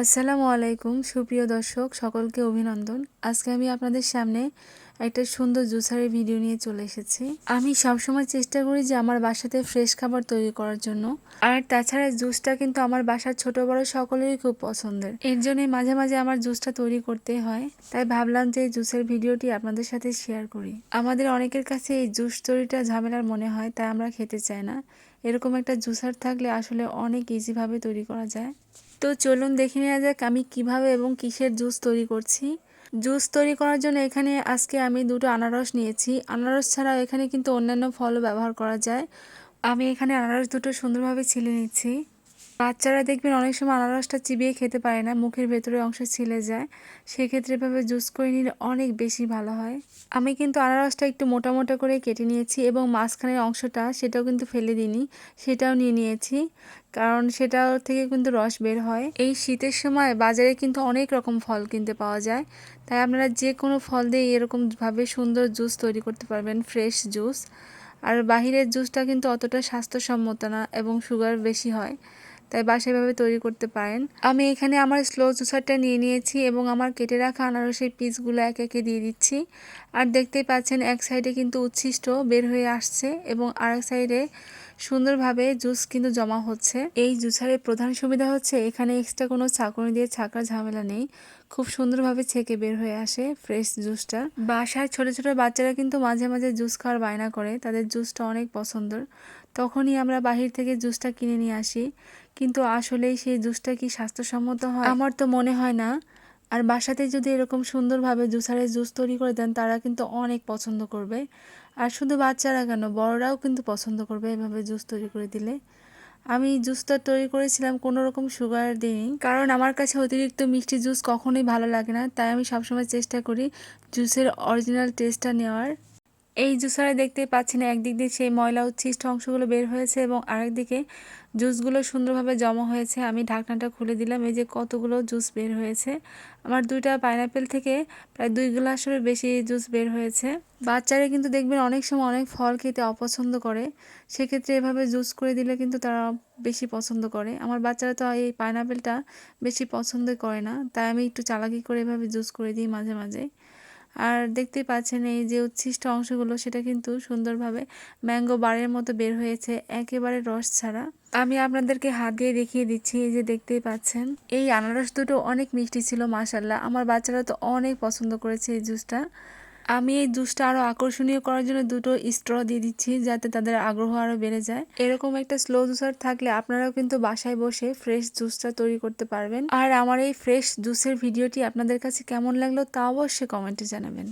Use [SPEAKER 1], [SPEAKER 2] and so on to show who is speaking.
[SPEAKER 1] আসসালামু আলাইকুম, সুপ্রিয় দর্শক, সকলকে অভিনন্দন। আজকে আমি আপনাদের সামনে একটা সুন্দর জুসারের ভিডিও নিয়ে চলে এসেছি। আমি সবসময় চেষ্টা করি যে আমার বাসাতে ফ্রেশ খাবার তৈরি করার জন্য। আর তাছাড়া জুসটা কিন্তু আমার বাসার ছোট বড় সকলেরই খুব পছন্দের। এর জন্যই মাঝে মাঝে আমার জুসটা তৈরি করতে হয়। তাই ভাবলাম যে এই জুসের ভিডিওটি আপনাদের সাথে শেয়ার করি। আমাদের অনেকের কাছে এই জুস তৈরিটা ঝামেলার মনে হয়, তাই আমরা খেতে চাই না। এরকম একটা জুসার থাকলে আসলে অনেক ইজিভাবে তৈরি করা যায়। তো চলুন দেখে নেওয়া যাক আমি কীভাবে এবং কিসের জুস তৈরি করছি। জুস তৈরি করার জন্য এখানে আজকে আমি দুটো আনারস নিয়েছি। আনারস ছাড়াও এখানে কিন্তু অন্যান্য ফলও ব্যবহার করা যায়। আমি এখানে আনারস দুটো সুন্দরভাবে ছিলে নিচ্ছি। বাচ্চারা দেখবেন অনেক সময় আনারসটা চিবিয়ে খেতে পারে না, মুখের ভেতরে অংশ ছিলে যায়। সেক্ষেত্রে এভাবে জুস করে নিলে অনেক বেশি ভালো হয়। আমি কিন্তু আনারসটা একটু মোটা মোটা করে কেটে নিয়েছি এবং মাঝখানের অংশটা সেটাও কিন্তু ফেলে দিইনি, সেটাও নিয়ে নিয়েছি। কারণ সেটা থেকে কিন্তু রস বের হয়। এই শীতের সময় বাজারে কিন্তু অনেক রকম ফল কিনতে পাওয়া যায়। তাই আপনারা যে কোনো ফল দিয়ে এরকমভাবে সুন্দর জুস তৈরি করতে পারবেন, ফ্রেশ জুস। আর বাহিরের জুসটা কিন্তু অতটা স্বাস্থ্যসম্মত না এবং সুগার বেশি হয়। তাই বাসায়ভাবে তৈরি করতে পারেন। আমি এখানে আমার স্লো জুসারটা নিয়ে নিয়েছি এবং আমার কেটে রাখা আনারসের পিসগুলো এক একে দিয়ে দিচ্ছি। আর দেখতেই পাচ্ছেন এক সাইডে কিন্তু উচ্ছিষ্ট বের হয়ে আসছে এবং আর এক সাইডে সুন্দরভাবে জুস কিন্তু জমা হচ্ছে। এই জুসারের প্রধান সুবিধা হচ্ছে এখানে এক্সট্রা কোনো ছাঁকুনি দিয়ে ছাকার ঝামেলা নেই। খুব সুন্দরভাবে ছেঁকে বের হয়ে আসে ফ্রেশ জুসটা। বাসায় ছোট ছোট বাচ্চারা কিন্তু মাঝে মাঝে জুস খাওয়ার বায়না করে, তাদের জুসটা অনেক পছন্দর। তখনই আমরা বাহির থেকে জুসটা কিনে নিয়ে আসি। কিন্তু আসলেই সেই জুসটা কি স্বাস্থ্যসম্মত হয়? আমার তো মনে হয় না। আর বাসাতে যদি এরকম সুন্দরভাবে জুসারের জুস তৈরি করে দেন, তারা কিন্তু অনেক পছন্দ করবে। আর শুধু বাচ্চারা কেন, বড়রাও কিন্তু পছন্দ করবে এভাবে জুস তৈরি করে দিলে। আমি জুসটা তৈরি করেছিলাম কোনো রকম সুগার দিইনি, কারণ আমার কাছে অতিরিক্ত মিষ্টি জুস কখনোই ভালো লাগে না। তাই আমি সবসময় চেষ্টা করি জুসের অরিজিনাল টেস্টটা নেওয়ার। এই জুসারে দেখতে পাচ্ছি না, একদিক দিয়ে সেই ময়লা উচ্ছিষ্ট অংশগুলো বের হয়েছে এবং আরেকদিকে জুসগুলো সুন্দরভাবে জমা হয়েছে। আমি ঢাকনাটা খুলে দিলাম, এই যে কতগুলো জুস বের হয়েছে। আমার দুইটা পাইনাপেল থেকে প্রায় দুই গ্লাসের বেশি জুস বের হয়েছে। বাচ্চারা কিন্তু দেখবেন অনেক সময় অনেক ফল খেতে অপছন্দ করে, সেক্ষেত্রে এভাবে জুস করে দিলে কিন্তু তারা বেশি পছন্দ করে। আমার বাচ্চারা তো এই পাইনাপেলটা বেশি পছন্দ করে না, তাই আমি একটু চালাকি করে এভাবে জুস করে দিই মাঝে মাঝে। আর দেখতেই পাচ্ছেন এই যে উচ্ছিষ্ট অংশগুলো, সেটা কিন্তু সুন্দরভাবে ম্যাঙ্গো বারের মতো বের হয়েছে, একেবারে রস ছাড়া। আমি আপনাদেরকে হাত দিয়ে দেখিয়ে দিচ্ছি, এই যে দেখতেই পাচ্ছেন। এই আনারস দুটো অনেক মিষ্টি ছিল মাসাল্লাহ আমার বাচ্চারা তো অনেক পছন্দ করেছে এই জুসটা। আমি এই জুসটা আরও আকর্ষণীয় করার জন্য দুটো স্ট্র দিয়ে দিচ্ছি যাতে তাদের আগ্রহ আরও বেড়ে যায়। এরকম একটা স্লো জুসার থাকলে আপনারাও কিন্তু বাসায় বসে ফ্রেশ জুসটা তৈরি করতে পারবেন। আর আমার এই ফ্রেশ জুসের ভিডিওটি আপনাদের কাছে কেমন লাগল তা অবশ্যই কমেন্টে জানাবেন।